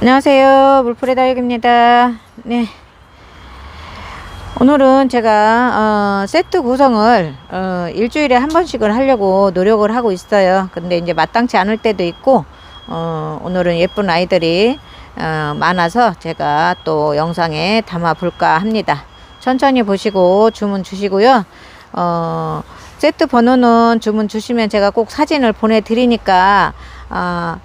안녕하세요. 물풀의 다육입니다. 네. 오늘은 제가 어, 세트 구성을 어, 일주일에 한 번씩을 하려고 노력을 하고 있어요. 근데 이제 마땅치 않을 때도 있고 어, 오늘은 예쁜 아이들이 어, 많아서 제가 또 영상에 담아 볼까 합니다. 천천히 보시고 주문 주시고요. 어, 세트 번호는 주문 주시면 제가 꼭 사진을 보내드리니까 어,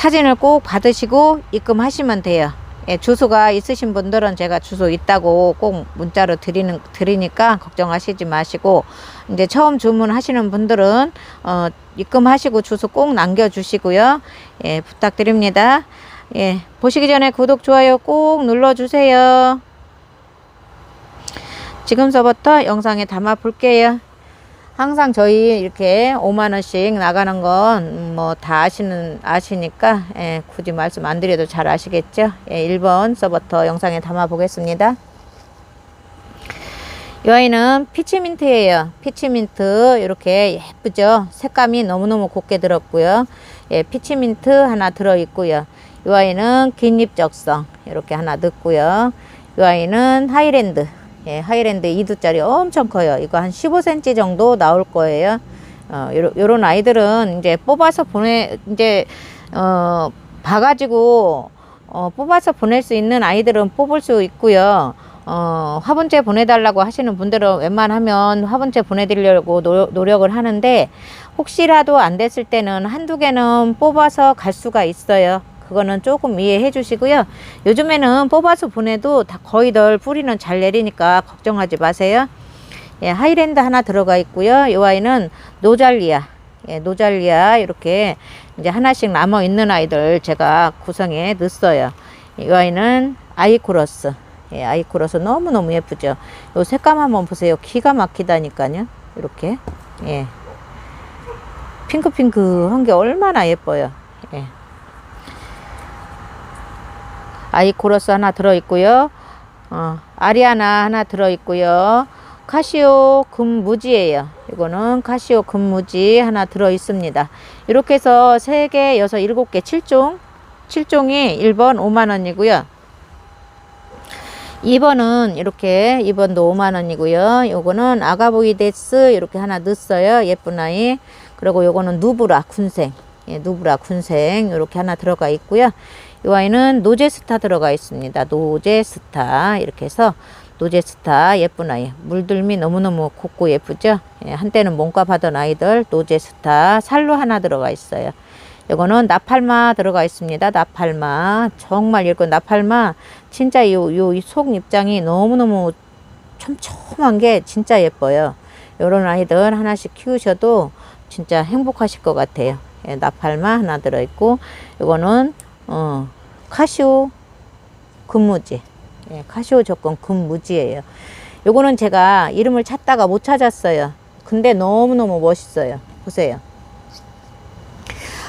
사진을 꼭 받으시고 입금하시면 돼요. 예, 주소가 있으신 분들은 제가 주소 있다고 꼭 문자로 드리는 드리니까 걱정하시지 마시고 이제 처음 주문하시는 분들은 어, 입금하시고 주소 꼭 남겨주시고요. 예, 부탁드립니다. 예, 보시기 전에 구독 좋아요 꼭 눌러주세요. 지금서부터 영상에 담아 볼게요. 항상 저희 이렇게 5만 원씩 나가는 건 뭐 다 아시는 아시니까 예, 굳이 말씀 안 드려도 잘 아시겠죠? 예, 1번서부터 영상에 담아 보겠습니다. 이 아이는 피치민트예요. 피치민트 이렇게 예쁘죠? 색감이 너무너무 곱게 들었고요. 예, 피치민트 하나 들어 있고요. 이 아이는 긴잎 적성 이렇게 하나 넣고요. 이 아이는 하이랜드 예, 하이랜드 2두짜리 엄청 커요. 이거 한 15cm 정도 나올 거예요. 어, 요런, 아이들은 이제 뽑아서 보내, 이제, 어, 봐가지고, 어, 뽑아서 보낼 수 있는 아이들은 뽑을 수 있고요. 어, 화분째 보내달라고 하시는 분들은 웬만하면 화분째 보내드리려고 노, 노력을 하는데, 혹시라도 안 됐을 때는 한두 개는 뽑아서 갈 수가 있어요. 그거는 조금 이해해 주시고요. 요즘에는 뽑아서 보내도 다 거의 덜 뿌리는 잘 내리니까 걱정하지 마세요. 예, 하이랜드 하나 들어가 있고요. 이 아이는 노잘리아. 예, 노잘리아 이렇게 이제 하나씩 남아 있는 아이들 제가 구성해 넣었어요. 이 아이는 아이코러스. 예, 아이코러스 너무 너무 예쁘죠. 요 색감 한번 보세요. 기가 막히다니까요. 이렇게. 예. 핑크핑크한 게 얼마나 예뻐요. 예. 아이코러스 하나 들어있고요. 어, 아리아나 하나 들어있고요. 카시오 금무지예요. 이거는 카시오 금무지 하나 들어있습니다. 이렇게 해서 3개, 6, 7개, 7종. 7종이 1번 5만원이고요. 2번은 이렇게 2번도 5만원이고요. 요거는 아가보이데스 이렇게 하나 넣었어요. 예쁜 아이. 그리고 요거는 누브라 군생. 예, 누브라 군생 이렇게 하나 들어가 있고요. 이 아이는 노제스타 들어가 있습니다. 노제스타. 이렇게 해서 노제스타 예쁜 아이. 물들미 너무너무 곱고 예쁘죠? 예, 한때는 몸값 하던 아이들 노제스타 살로 하나 들어가 있어요. 이거는 나팔마 들어가 있습니다. 나팔마. 정말 예쁜 나팔마. 진짜 요요속 입장이 너무너무 촘촘한 게 진짜 예뻐요. 요런 아이들 하나씩 키우셔도 진짜 행복하실 것 같아요. 예, 나팔마 하나 들어있고 이거는 어, 카시오 금무지. 예, 카시오 조건 금무지예요. 요거는 제가 이름을 찾다가 못 찾았어요. 근데 너무너무 멋있어요. 보세요.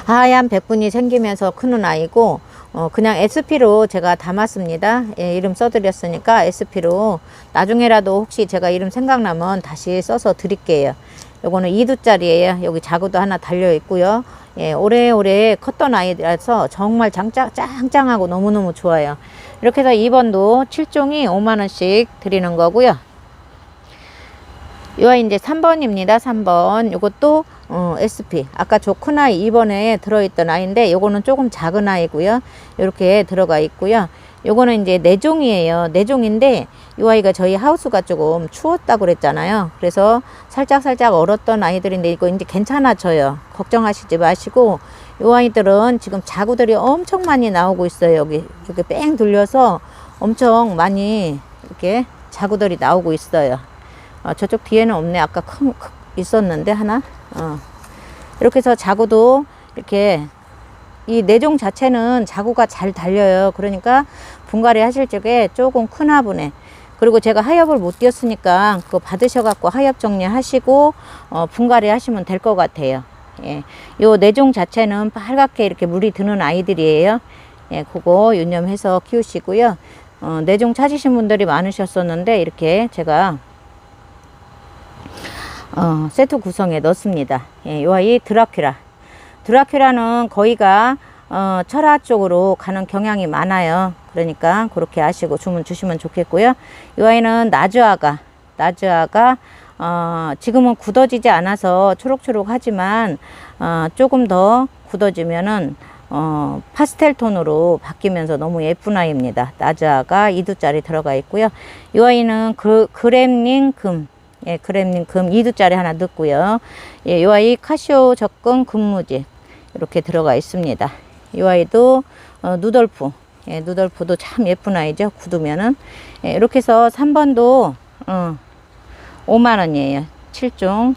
하얀 백분이 생기면서 크는 아이고 어, 그냥 SP로 제가 담았습니다. 예, 이름 써드렸으니까 SP로 나중에라도 혹시 제가 이름 생각나면 다시 써서 드릴게요. 요거는 2두짜리예요. 여기 자구도 하나 달려 있고요. 예, 오래오래 컸던 아이라서 정말 장짱, 짱짱하고 너무너무 좋아요. 이렇게 해서 2번도 7종이 5만원씩 드리는 거고요. 요 아이 이제 3번입니다. 3번. 요것도 어, SP. 아까 아이 2번에 들어있던 아이인데 요거는 조금 작은 아이고요. 이렇게 들어가 있고요. 요거는 이제 내종이에요. 내종인데 이 아이가 저희 하우스가 조금 추웠다고 그랬잖아요. 그래서 살짝 살짝 얼었던 아이들인데 이거 이제 괜찮아져요. 걱정하시지 마시고 이 아이들은 지금 자구들이 엄청 많이 나오고 있어요. 여기 이렇게 뺑 돌려서 엄청 많이 이렇게 자구들이 나오고 있어요. 어, 저쪽 뒤에는 없네. 아까 큰, 큰 있었는데 하나. 어. 이렇게 해서 자구도 이렇게 이 내종 자체는 자구가 잘 달려요. 그러니까 분갈이 하실 적에 조금 큰 화분에 그리고 제가 하엽을 못 띄었으니까 그거 받으셔갖고 하엽 정리하시고 어, 분갈이 하시면 될 것 같아요. 예. 요 내종 자체는 빨갛게 이렇게 물이 드는 아이들이에요. 예, 그거 유념해서 키우시고요. 어, 내종 찾으신 분들이 많으셨었는데 이렇게 제가 어, 세트 구성에 넣습니다. 예, 요 아이 드라큘라. 드라큘라는 거의가 어, 철화 쪽으로 가는 경향이 많아요. 그러니까 그렇게 아시고 주문 주시면 좋겠고요. 이 아이는 나주아가, 나주아가 어, 지금은 굳어지지 않아서 초록초록하지만 어, 조금 더 굳어지면은 어, 파스텔 톤으로 바뀌면서 너무 예쁜 아이입니다. 나주아가 2두짜리 들어가 있고요. 이 아이는 그, 그램링 금, 예, 그램링 금 2두짜리 하나 넣고요. 예, 이 아이 카시오 적금 금무지 이렇게 들어가 있습니다. 이 아이도 어, 누덜프, 예, 누덜프도 참 예쁜 아이죠. 굳으면은 예, 이렇게 해서 3번도 어, 5만 원이에요. 7종.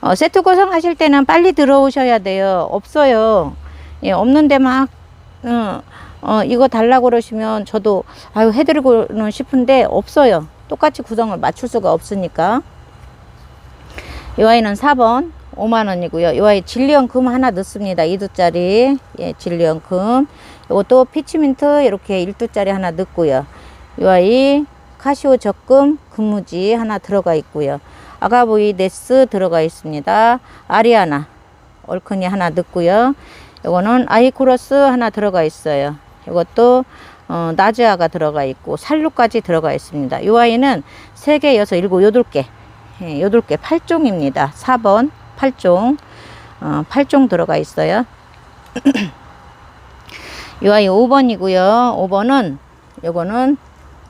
어, 세트 구성하실 때는 빨리 들어오셔야 돼요. 없어요. 예, 없는데 막 어, 어, 이거 달라고 그러시면 저도 아유 해드리고는 싶은데 없어요. 똑같이 구성을 맞출 수가 없으니까. 이 아이는 4번 5만 원이고요. 이 아이 진리언 금 하나 넣습니다. 2두짜리. 예, 진리언 금. 이것도 피치민트 이렇게 1두짜리 하나 넣고요. 이 아이 카시오 적금 금무지 하나 들어가 있고요. 아가보이데스 들어가 있습니다. 아리아나 얼큰이 하나 넣고요. 이거는 아이코러스 하나 들어가 있어요. 이것도 어, 나즈아가 들어가 있고 살루까지 들어가 있습니다. 이 아이는 3개, 6, 7, 8개 예, 8개 8종입니다. 4번 8종 어, 8종 들어가 있어요. 이 아이 5번이고요. 5번은 요거는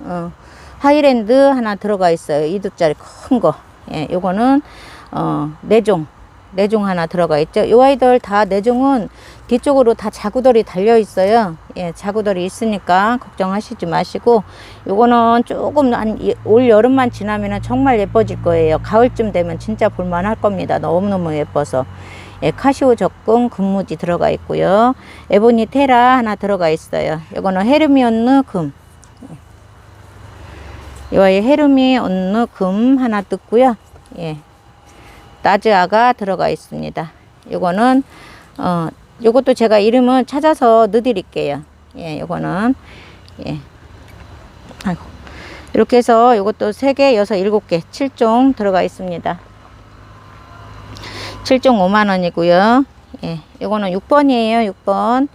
어, 하이랜드 하나 들어가 있어요. 2두짜리 큰 거. 예, 요거는 어, 4종. 4종 하나 들어가 있죠. 요 아이들 다 4종은 뒤쪽으로 다 자구들이 달려 있어요. 예, 자구들이 있으니까 걱정하시지 마시고 요거는 조금 한 올 여름만 지나면은 정말 예뻐질 거예요. 가을쯤 되면 진짜 볼만 할 겁니다. 너무너무 예뻐서. 예, 카시오 적금 금무지 들어가 있고요. 에보니 테라 하나 들어가 있어요. 요거는 헤르미온느 금. 이와의 헤르미 언느 금 하나 뜯고요. 예. 나즈아가 들어가 있습니다. 요거는 어 요것도 제가 이름은 찾아서 넣어드릴게요. 예, 요거는 예. 아이고. 이렇게 해서 요것도 3개, 6, 7개, 7종 들어가 있습니다. 7종 5만 원이고요. 예, 요거는 6번이에요. 6번.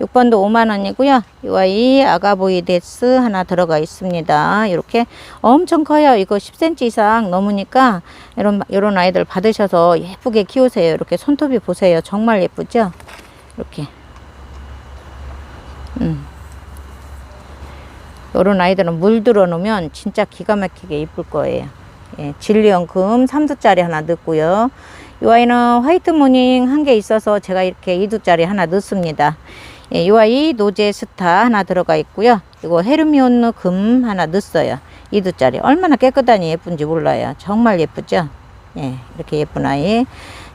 6번도 5만 원이고요. 이 아이 아가보이데스 하나 들어가 있습니다. 이렇게 엄청 커요. 이거 10cm 이상 넘으니까 이런 이런 아이들 받으셔서 예쁘게 키우세요. 이렇게 손톱이 보세요. 정말 예쁘죠? 이렇게. 음. 이런 아이들은 물 들어 놓으면 진짜 기가 막히게 이쁠 거예요. 예, 진리연금 3두짜리 하나 넣고요. 이 아이는 화이트 모닝 한 개 있어서 제가 이렇게 2두짜리 하나 넣습니다. 예, 이 아이 노제 스타 하나 들어가 있고요. 이거 헤르미온느 금 하나 넣었어요. 2두짜리. 얼마나 깨끗하니 예쁜지 몰라요. 정말 예쁘죠? 예, 이렇게 예쁜 아이.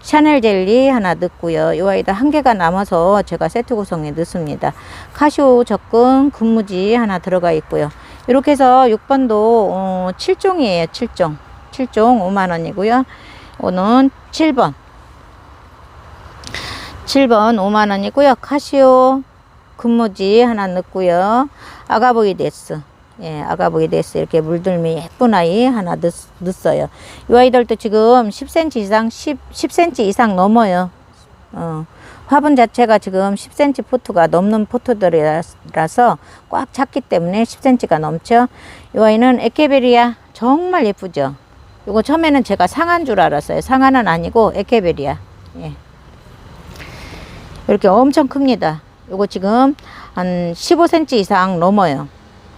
샤넬 젤리 하나 넣고요. 이 아이도 한 개가 남아서 제가 세트 구성에 넣습니다. 카시오 적금 금무지 하나 들어가 있고요. 이렇게 해서 6번도 어, 7종이에요. 7종. 7종 5만 원이고요. 오는 7번. 7번 5만 원이고요. 카시오 금무지 하나 넣고요. 아가보이 데스. 예, 아가보이데스 이렇게 물들미 예쁜 아이 하나 넣, 넣었어요. 이 아이들도 지금 10cm 이상 10, 10cm 이상 넘어요. 어, 화분 자체가 지금 10cm 포트가 넘는 포트들이라서 꽉 찼기 때문에 10cm가 넘죠. 이 아이는 에케베리아 정말 예쁘죠. 이거 처음에는 제가 상한 줄 알았어요. 상한은 아니고 에케베리아. 예. 이렇게 엄청 큽니다. 이거 지금 한 15cm 이상 넘어요.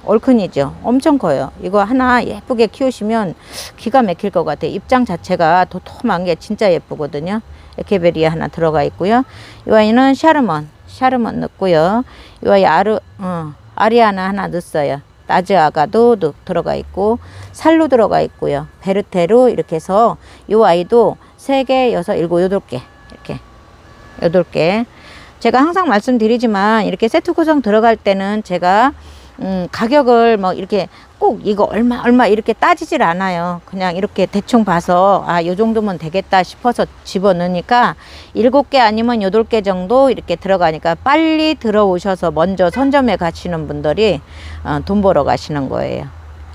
얼큰이죠. 엄청 커요. 이거 하나 예쁘게 키우시면 기가 막힐 것 같아요. 입장 자체가 도톰한 게 진짜 예쁘거든요. 에케베리아 하나 들어가 있고요. 이 아이는 샤르먼, 샤르먼 넣고요. 이 아이 아르, 어, 아리아나 하나 넣었어요. 나즈아가도 넣- 들어가 있고 살로 들어가 있고요. 베르테로 이렇게 해서 이 아이도 3개, 6, 7, 8개 이렇게 8개 제가 항상 말씀드리지만 이렇게 세트 구성 들어갈 때는 제가 음, 가격을 뭐 이렇게 꼭 이거 얼마 얼마 이렇게 따지질 않아요. 그냥 이렇게 대충 봐서 아, 요 정도면 되겠다 싶어서 집어넣으니까 일곱 개 아니면 여덟 개 정도 이렇게 들어가니까 빨리 들어오셔서 먼저 선점해 가시는 분들이 어, 돈 벌어 가시는 거예요.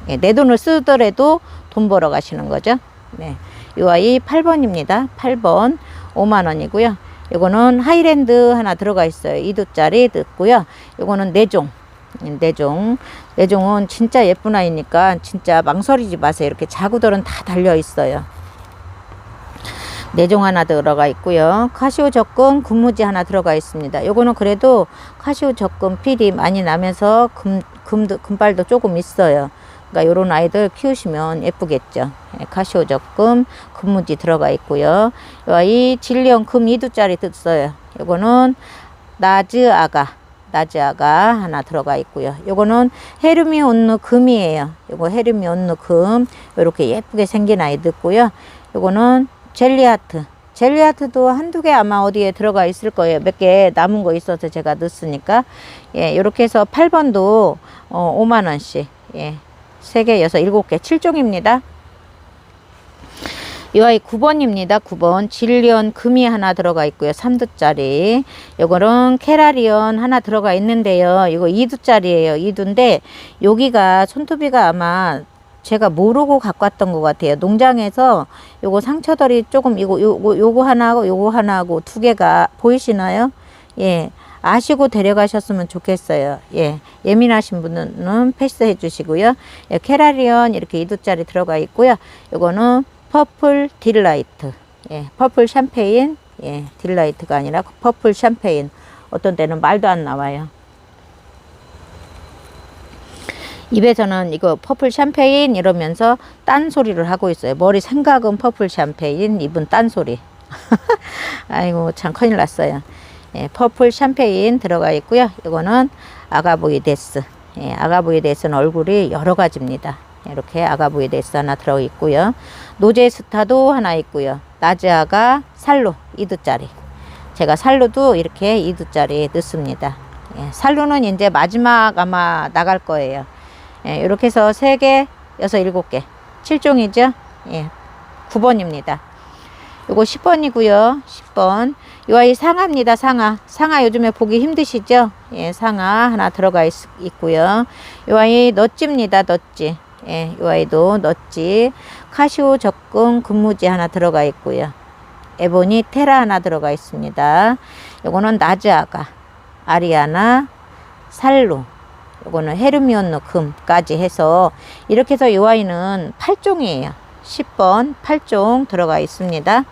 예, 내 돈을 쓰더라도 돈 벌어 가시는 거죠. 네. 이 아이 8번입니다. 8번 5만 원이고요. 요거는 하이랜드 하나 들어가 있어요. 2두짜리 듣고요. 요거는 내종. 음, 내종. 내종은 진짜 예쁜 아이니까 진짜 망설이지 마세요. 이렇게 자구들은 다 달려 있어요. 내종 하나 들어가 있고요. 카시오 적금 금무지 하나 들어가 있습니다. 요거는 그래도 카시오 적금 필이 많이 나면서 금, 금도, 금발도 조금 있어요. 그러니까 요런 아이들 키우시면 예쁘겠죠. 예, 카시오 적금 금무지 들어가 있고요. 요 아이 질리언 금 2두짜리 뜯어요. 요거는 나즈 아가 나즈 아가 하나 들어가 있고요. 요거는 헤르미 온누 금이에요. 요거 헤르미 온누 금 요렇게 예쁘게 생긴 아이 듣고요. 요거는 젤리하트. 젤리하트도 한두 개 아마 어디에 들어가 있을 거예요. 몇 개 남은 거 있어서 제가 넣었으니까. 예, 요렇게 해서 8번도 어, 5만원씩. 예, 3개, 6, 7개, 7종입니다. 이 아이 9번입니다. 9번. 질리언 금이 하나 들어가 있고요. 3두짜리. 요거는 캐라리언 하나 들어가 있는데요. 이거 2두짜리예요. 2두인데 여기가 손톱이가 아마 제가 모르고 갖고 왔던 것 같아요. 농장에서 요거 상처들이 조금 이거 요거 요거 하나하고 요거 하나하고 두 개가 보이시나요? 예. 아시고 데려가셨으면 좋겠어요. 예. 예민하신 분은 패스해 주시고요. 예, 캐라리언 이렇게 2두짜리 들어가 있고요. 요거는 퍼플 딜라이트. 예. 퍼플 샴페인. 예. 딜라이트가 아니라 퍼플 샴페인. 어떤 때는 말도 안 나와요. 입에서는 이거 퍼플 샴페인 이러면서 딴 소리를 하고 있어요. 머리 생각은 퍼플 샴페인, 입은 딴 소리. 아이고 참 큰일 났어요. 예, 퍼플 샴페인 들어가 있고요. 이거는 아가보이데스. 예, 아가보이데스는 얼굴이 여러 가지입니다. 이렇게 아가보이데스 하나 들어 있고요. 노제스타도 하나 있고요. 나즈아가 살로 2두짜리. 제가 살로도 이렇게 2두짜리 넣습니다. 예, 살로는 이제 마지막 아마 나갈 거예요. 예, 이렇게 해서 3개, 6, 7개. 7종이죠? 예, 9번입니다. 요거 10번이고요. 10번. 요 아이 상아입니다. 상아. 상아 요즘에 보기 힘드시죠? 예, 상아 하나 들어가 있, 있고요. 요 아이 넛지입니다. 넛지. 예, 요 아이도 넛지. 카시오 적금 근무지 하나 들어가 있고요. 에보니 테라 하나 들어가 있습니다. 요거는 나즈아가, 아리아나, 살로, 요거는 헤르미온노 금까지 해서 이렇게 해서 요 아이는 8종이에요. 10번 8종 들어가 있습니다.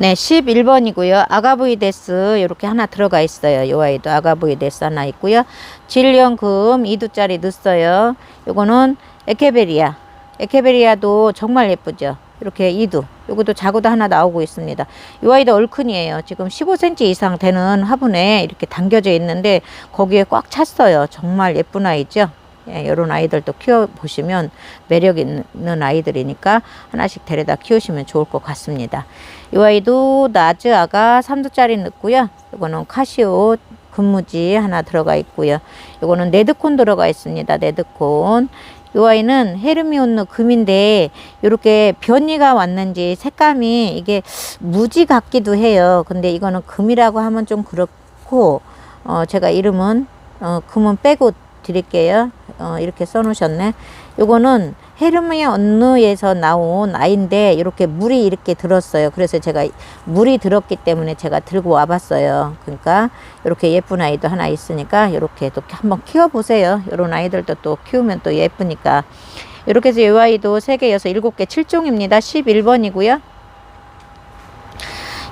네, 11번이고요. 아가브이데스 이렇게 하나 들어가 있어요. 요 아이도 아가브이데스 하나 있고요. 질리언 금 2두짜리 넣었어요. 요거는 에케베리아. 에케베리아도 정말 예쁘죠. 이렇게 2두. 요것도 자구도 하나 나오고 있습니다. 요 아이도 얼큰이에요. 지금 15cm 이상 되는 화분에 이렇게 담겨져 있는데 거기에 꽉 찼어요. 정말 예쁜 아이죠. 예, 이런 아이들도 키워보시면 매력 있는 아이들이니까 하나씩 데려다 키우시면 좋을 것 같습니다. 이 아이도 나즈아가 3두짜리 넣고요. 이거는 카시오 근무지 하나 들어가 있고요. 이거는 네드콘 들어가 있습니다. 네드콘. 이 아이는 헤르미온느 금인데 이렇게 변이가 왔는지 색감이 이게 무지 같기도 해요. 근데 이거는 금이라고 하면 좀 그렇고 어 제가 이름은 어 금은 빼고 드릴게요. 어, 이렇게 써놓으셨네. 요거는 헤르미아 언느에서 나온 아이인데 이렇게 물이 이렇게 들었어요. 그래서 제가 물이 들었기 때문에 제가 들고 와봤어요. 그러니까 이렇게 예쁜 아이도 하나 있으니까 이렇게 또 한번 키워보세요. 이런 아이들도 또 키우면 또 예쁘니까. 이렇게 해서 이 아이도 3개, 6, 7개, 7종입니다. 11번이고요.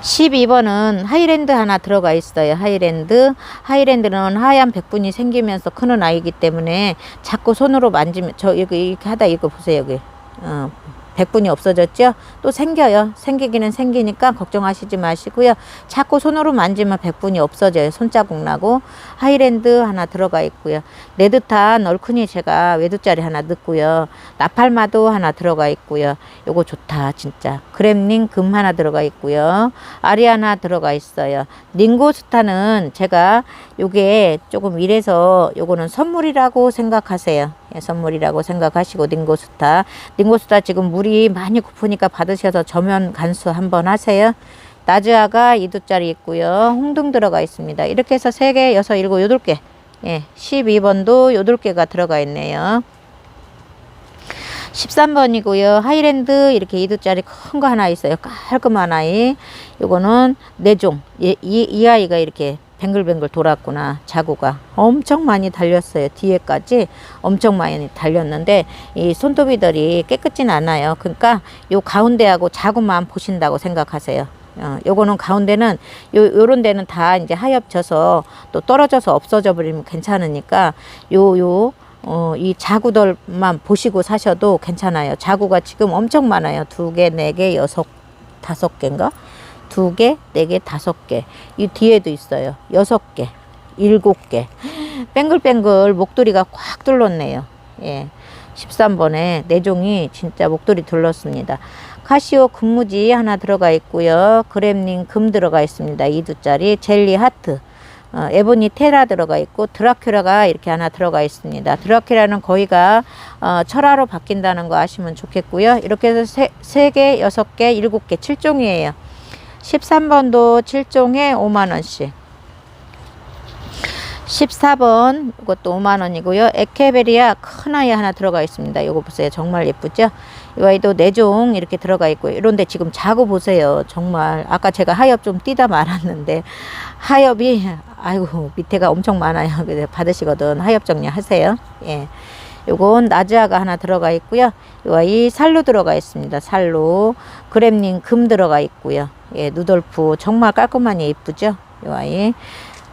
12번은 하이랜드 하나 들어가 있어요. 하이랜드. 하이랜드는 하얀 백분이 생기면서 크는 아이기 때문에 자꾸 손으로 만지면 저 여기 이렇게 하다 이거 보세요 여기. 어, 백분이 없어졌죠? 또 생겨요. 생기기는 생기니까 걱정하시지 마시고요. 자꾸 손으로 만지면 백분이 없어져요. 손자국 나고 하이랜드 하나 들어가 있고요. 네드탄 얼큰이 제가 외두짜리 하나 넣고요. 나팔마도 하나 들어가 있고요. 요거 좋다 진짜. 그램링 금 하나 들어가 있고요. 아리아나 들어가 있어요. 닝고스타는 제가 요게 조금 이래서 요거는 선물이라고 생각하세요. 예, 선물이라고 생각하시고 닝고스타. 닝고스타 지금 물이 많이 고프니까 받으셔서 저면 간수 한번 하세요. 나즈아가 2두짜리 있고요. 홍등 들어가 있습니다. 이렇게 해서 3개, 6, 7, 8개. 예, 12번도 8개가 들어가 있네요. 13번이고요. 하이랜드 이렇게 2두짜리 큰 거 하나 있어요. 깔끔한 아이. 요거는 내종. 이, 이, 이 아이가 이렇게 뱅글뱅글 돌았구나. 자구가 엄청 많이 달렸어요. 뒤에까지 엄청 많이 달렸는데 이 손톱이들이 깨끗진 않아요. 그러니까 요 가운데하고 자구만 보신다고 생각하세요. 어, 요거는 가운데는 요 요런 데는 다 이제 하엽져서 또 떨어져서 없어져 버리면 괜찮으니까 요 요 어, 이 자구들만 보시고 사셔도 괜찮아요. 자구가 지금 엄청 많아요. 두 개, 네 개, 여섯, 다섯 개인가? 두 개, 네 개, 다섯 개. 이 뒤에도 있어요. 여섯 개, 일곱 개. 뱅글뱅글 목도리가 꽉 둘렀네요. 예. 13번에 내종이 진짜 목도리 둘렀습니다. 카시오 금무지 하나 들어가 있고요. 그램링 금 들어가 있습니다. 2두짜리 젤리 하트. 어, 에보니 테라 들어가 있고 드라큘라가 이렇게 하나 들어가 있습니다. 드라큘라는 거의가 어, 철화로 바뀐다는 거 아시면 좋겠고요. 이렇게 해서 세, 세 개, 여섯 개, 일곱 개, 7종이에요. 13번도 7종에 5만 원씩. 14번 이것도 5만 원이고요. 에케베리아 큰 아이 하나 들어가 있습니다. 이거 보세요. 정말 예쁘죠? 이 아이도 네종 이렇게 들어가 있고요. 이런데 지금 자고 보세요. 정말 아까 제가 하엽 좀 띄다 말았는데 하엽이 아이고 밑에가 엄청 많아요. 받으시거든 하엽 정리하세요. 예. 요건 나즈아가 하나 들어가 있고요. 이 아이 살로 들어가 있습니다. 살로 그램링 금 들어가 있고요. 예, 누돌프 정말 깔끔하니 예쁘죠? 이 아이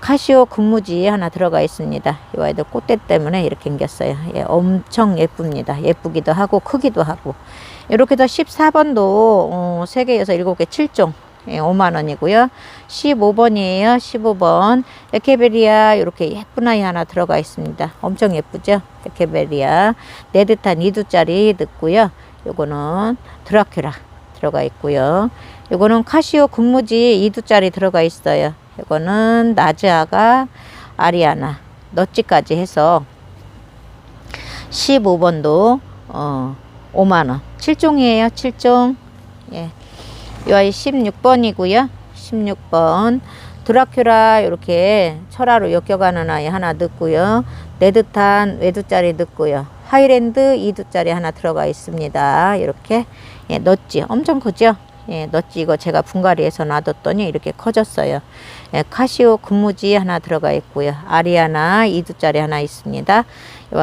카시오 금무지 하나 들어가 있습니다. 이 아이도 꽃대 때문에 이렇게 생겼어요. 예, 엄청 예쁩니다. 예쁘기도 하고 크기도 하고 이렇게 해서 14번도 어, 3개, 6, 7개 7종 예, 5만 원이고요. 15번이에요. 15번 에케베리아 이렇게 예쁜 아이 하나 들어가 있습니다. 엄청 예쁘죠? 에케베리아 네듯한 2두짜리 넣고요. 요거는 드라큘라 들어가 있고요. 요거는 카시오 금무지 2두짜리 들어가 있어요. 요거는 나즈아가 아리아나 너찌까지 해서 15번도 어 5만 원. 7종이에요. 7종. 예. 이 아이 16번이고요. 16번 드라큘라 이렇게 철화로 엮여가는 아이 하나 넣고요. 네듯한 외두짜리 넣고요. 하이랜드 2두짜리 하나 들어가 있습니다. 이렇게 예, 넛지 엄청 크죠? 예, 넛지 이거 제가 분갈이에서 놔뒀더니 이렇게 커졌어요. 예, 카시오 금무지 하나 들어가 있고요. 아리아나 2두짜리 하나 있습니다.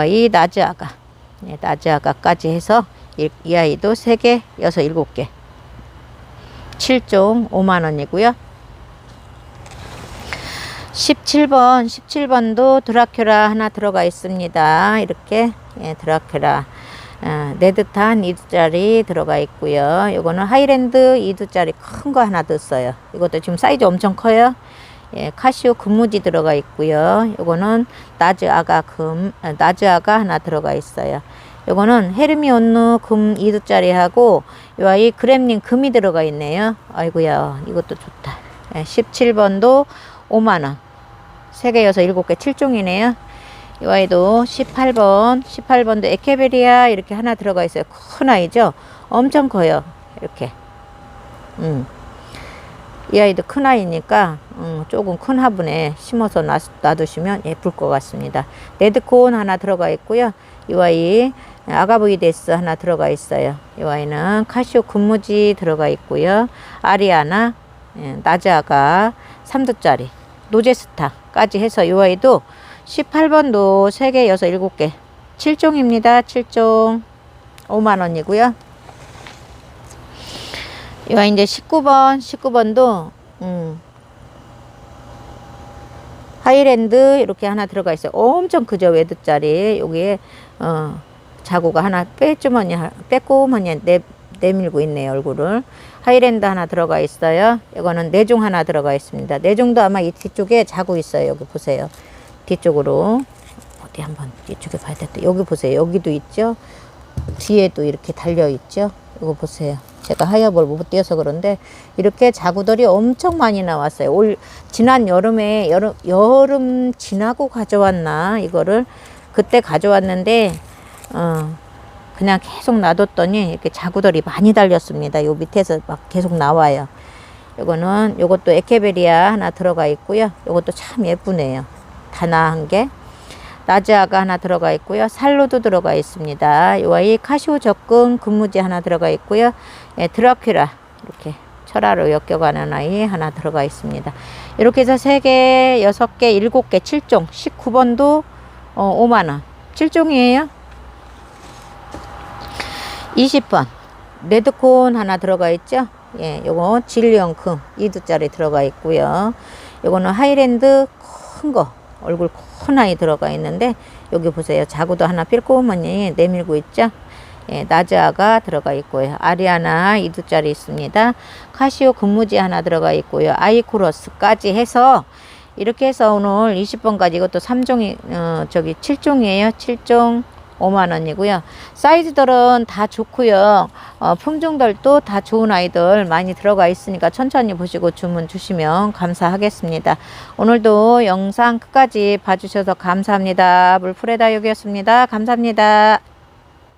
이 나즈아가 예, 나즈아가까지 해서 이, 이 아이도 3개, 6, 7개 7종 5만 원이고요. 17번, 17번도 드라큘라 하나 들어가 있습니다. 이렇게 예, 드라큘라 아, 네 듯한 2두짜리 들어가 있고요. 이거는 하이랜드 2두짜리 큰 거 하나 넣었어요. 이것도 지금 사이즈 엄청 커요. 예, 카시오 금무지 들어가 있고요. 이거는 나즈 아가 금, 아, 나즈 아가 하나 들어가 있어요. 요거는 헤르미온누 금 2두짜리 하고 요 아이 그램링 금이 들어가 있네요. 아이고야 이것도 좋다. 예, 17번도 5만원. 3개, 6, 7개 7종이네요. 이 아이도 18번, 18번도 에케베리아 이렇게 하나 들어가 있어요. 큰 아이죠? 엄청 커요. 이렇게. 음. 이 아이도 큰 아이니까 음, 조금 큰 화분에 심어서 놔, 놔두시면 예쁠 것 같습니다. 레드콘 하나 들어가 있고요. 이 아이 아가보이데스 하나 들어가 있어요. 이 아이는 카시오 금무지 들어가 있고요. 아리아나, 예, 나자가 3두짜리, 노제스타까지 해서 이 아이도 18번도 3개, 6, 7개 7종입니다. 7종 5만원이고요. 이거 이제 19번, 19번도 음, 하이랜드 이렇게 하나 들어가 있어요. 엄청 크죠 외드짜리 여기에 어, 자구가 하나 빼주머니 빼꼼하니 내 내밀고 있네요 얼굴을. 하이랜드 하나 들어가 있어요. 이거는 내종 하나 들어가 있습니다. 내종도 아마 이 뒤쪽에 자구 있어요. 여기 보세요. 뒤쪽으로 어디 한번 이쪽에 봐야 돼. 여기 보세요. 여기도 있죠. 뒤에도 이렇게 달려 있죠. 이거 보세요. 제가 하엽을 못 띄어서 그런데 이렇게 자구들이 엄청 많이 나왔어요. 올 지난 여름에 여름 여름 지나고 가져왔나 이거를 그때 가져왔는데 어 그냥 계속 놔뒀더니 이렇게 자구들이 많이 달렸습니다. 요 밑에서 막 계속 나와요. 요거는 요것도 에케베리아 하나 들어가 있고요. 요것도 참 예쁘네요. 다나한 게. 나즈아가 하나 들어가 있고요. 살로도 들어가 있습니다. 이 아이 카시오 적금 근무지 하나 들어가 있고요. 예, 드라큘라 이렇게 철화로 엮여가는 아이 하나 들어가 있습니다. 이렇게 해서 3개, 6개, 7개, 7종, 19번도 어, 5만원. 7종이에요. 20번. 레드콘 하나 들어가 있죠? 예, 요거 진리형금 2두짜리 들어가 있고요. 요거는 하이랜드 큰 거, 얼굴 큰 아이 들어가 있는데, 여기 보세요. 자구도 하나 필꼬머니 내밀고 있죠? 예, 나즈아가 들어가 있고요. 아리아나 2두짜리 있습니다. 카시오 근무지 하나 들어가 있고요. 아이코러스까지 해서 이렇게 해서 오늘 20번까지 이것도 3종이 어, 저기 7종이에요. 7종 5만 원이고요. 사이즈들은 다 좋고요. 어, 품종들도 다 좋은 아이들 많이 들어가 있으니까 천천히 보시고 주문 주시면 감사하겠습니다. 오늘도 영상 끝까지 봐주셔서 감사합니다. 물프레다육이었습니다. 감사합니다.